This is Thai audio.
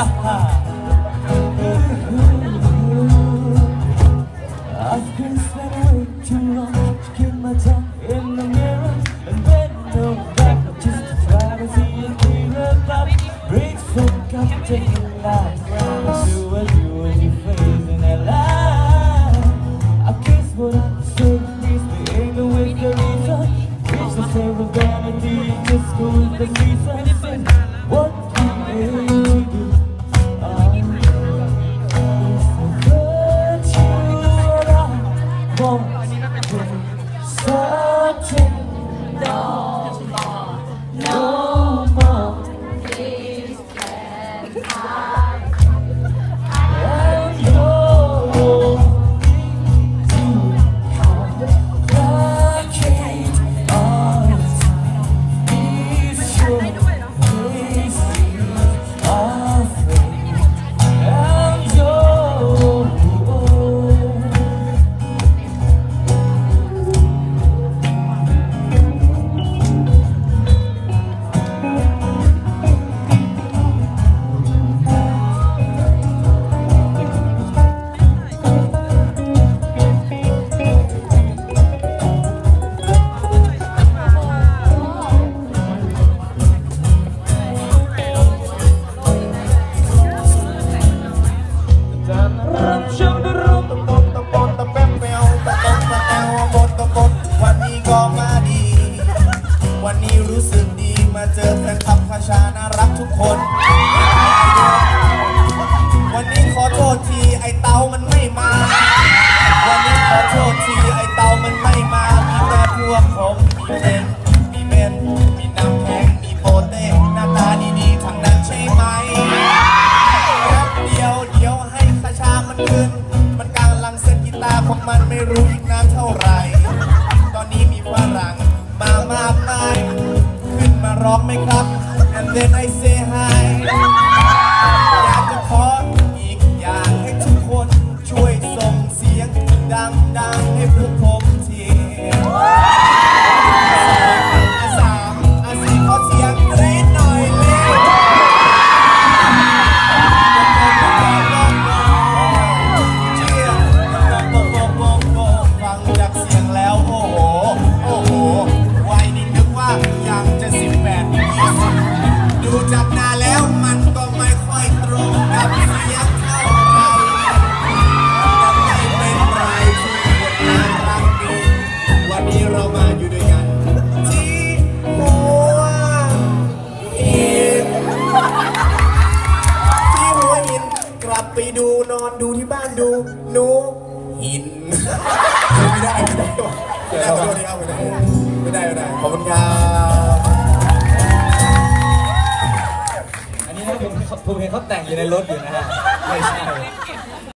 ha ha. วันนี้รู้สึกดีมาเจอแฟนคลับคาชาน่ารักทุกคน วันนี้ขอโทษทีไอเตามันไม่มา วันนี้ขอโทษทีไอเตามันไม่มา มีแต่พวกผมมีเบนมีเบนมีน้ำแข็งมีโปเต้หน้าตาดีๆทั้งนั้นใช่ไหมแป๊บเดียวเดี๋ยวให้คาชามันขึ้น มันกำลังเซ็นกีตาร์ของมันไม่รู้อีกนานเท่าไหร่ ตอนนี้มีฝรั่ง ร้องไหมครับ and then I say hi อยากจะขออีกอย่างให้ทุกคนช่วยส่งเสียงดังๆให้พวก ลับไปดูนอนดูที่บ้านดูหนูหิน ไม่ได้ไม่ได้ไม่ได้ขอโทษทีครับไม่ได้ไม่ได้ไม่ได้ขอบคุณครับอันนี้นะผมผมเห็นเขาแต่งอยู่ในรถอยู่นะฮะไม่ใช่